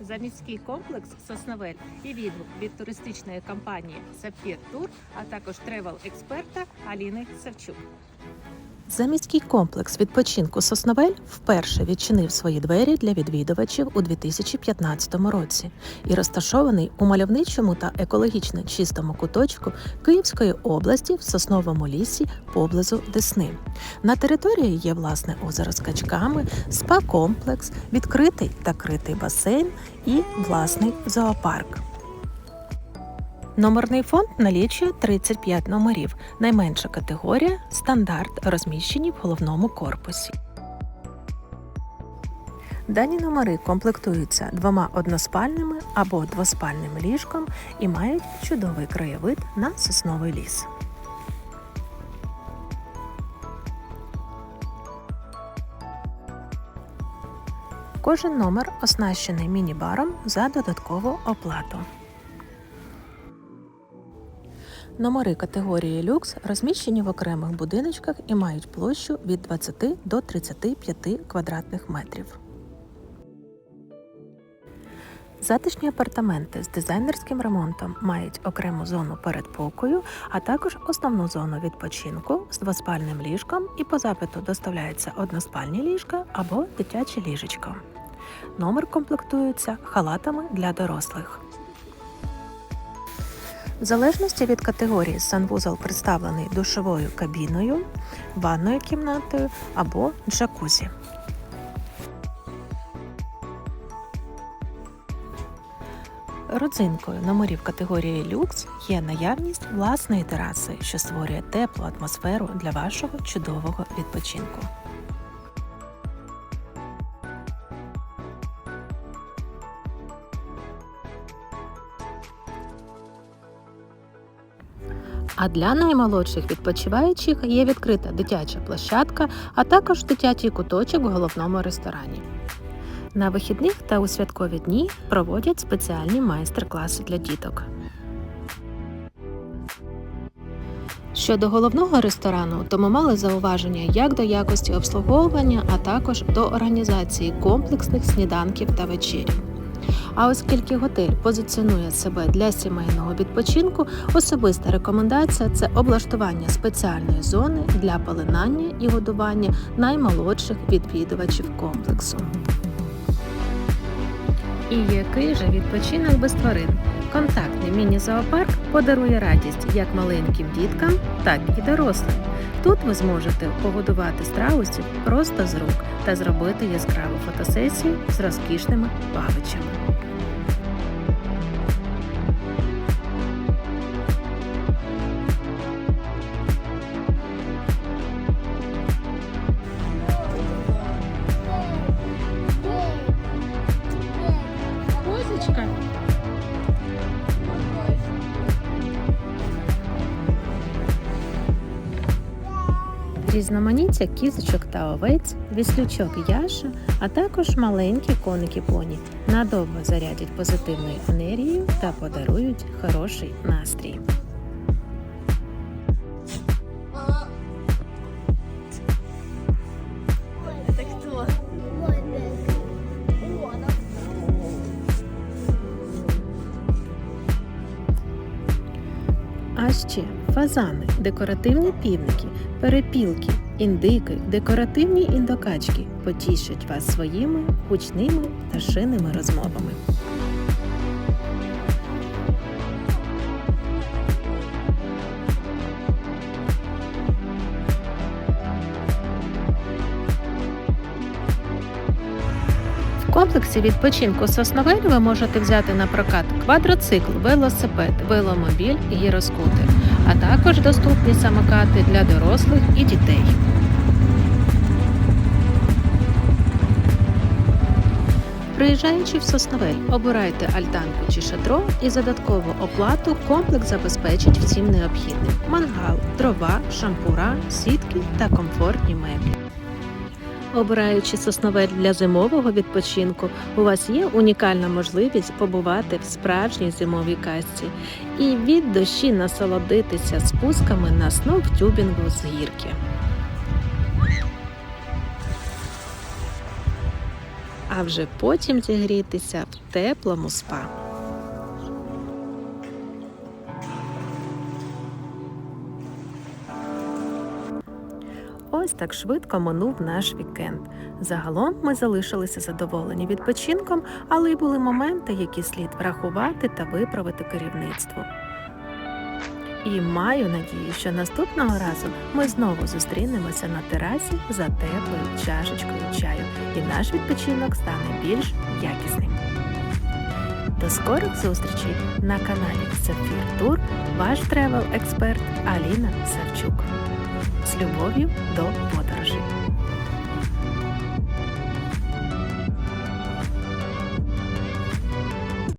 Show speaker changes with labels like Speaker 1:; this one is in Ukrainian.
Speaker 1: заміський комплекс Сосновель і відгук від туристичної компанії Сапфір Тур, а також тревел-експерта Аліни Савчук.
Speaker 2: Заміський комплекс відпочинку Сосновель вперше відчинив свої двері для відвідувачів у 2015 році і розташований у мальовничому та екологічно чистому куточку Київської області в сосновому лісі поблизу Десни. На території є власне озеро з качками, спа-комплекс, відкритий та критий басейн і власний зоопарк. Номерний фонд налічує 35 номерів. Найменша категорія стандарт, розміщені в головному корпусі. Дані номери комплектуються двома односпальними або двоспальним ліжком і мають чудовий краєвид на сосновий ліс. Кожен номер оснащений міні-баром за додаткову оплату. Номери категорії люкс розміщені в окремих будиночках і мають площу від 20 до 35 квадратних метрів. Затишні апартаменти з дизайнерським ремонтом мають окрему зону передпокою, а також основну зону відпочинку з двоспальним ліжком і по запиту доставляються односпальні ліжка або дитяче ліжечко. Номер комплектується халатами для дорослих. В залежності від категорії санвузол представлений душовою кабіною, ванною кімнатою або джакузі. Родзинкою номерів категорії люкс є наявність власної тераси, що створює теплу атмосферу для вашого чудового відпочинку. А для наймолодших відпочиваючих є відкрита дитяча площадка, а також дитячий куточок в головному ресторані. На вихідних та у святкові дні проводять спеціальні майстер-класи для діток. Щодо головного ресторану, то ми мали зауваження як до якості обслуговування, а також до організації комплексних сніданків та вечерів. А оскільки готель позиціонує себе для сімейного відпочинку, особиста рекомендація це облаштування спеціальної зони для пеленання і годування наймолодших відвідувачів комплексу. І який же відпочинок без тварин? Контактний міні-зоопарк подарує радість як маленьким діткам, так і дорослим. Тут ви зможете погодувати страусів просто з рук та зробити яскраву фотосесію з розкішними павичами. Різноманіття кізочок та овець, віслючок Яша, а також маленькі коники поні надовго зарядять позитивною енергією та подарують хороший настрій. А ще фазани, декоративні півники, перепілки, індики, декоративні індокачки потішать вас своїми гучними та шинними розмовами. Комплексі відпочинку Сосновель ви можете взяти на прокат квадроцикл, велосипед, веломобіль, гіроскутер, а також доступні самокати для дорослих і дітей. Приїжджаючи в Сосновель, обирайте альтанку чи шатро і за додаткову оплату комплекс забезпечить всім необхідним: мангал, дрова, шампура, сітки та комфортні меблі. Обираючи сосновель для зимового відпочинку, у вас є унікальна можливість побувати в справжній зимовій казці і від душі насолодитися спусками на сноутюбінгу з гірки. а вже потім зігрітися в теплому спа. Ось так швидко минув наш вікенд. Загалом ми залишилися задоволені відпочинком, але й були моменти, які слід врахувати та виправити керівництву. І маю надію, що наступного разу ми знову зустрінемося на терасі за теплою чашечкою чаю, і наш відпочинок стане більш якісним. До скорих зустрічей на каналі Сапфір Тур, ваш тревел-експерт Аліна Савчук. Любов'ю до подорожей!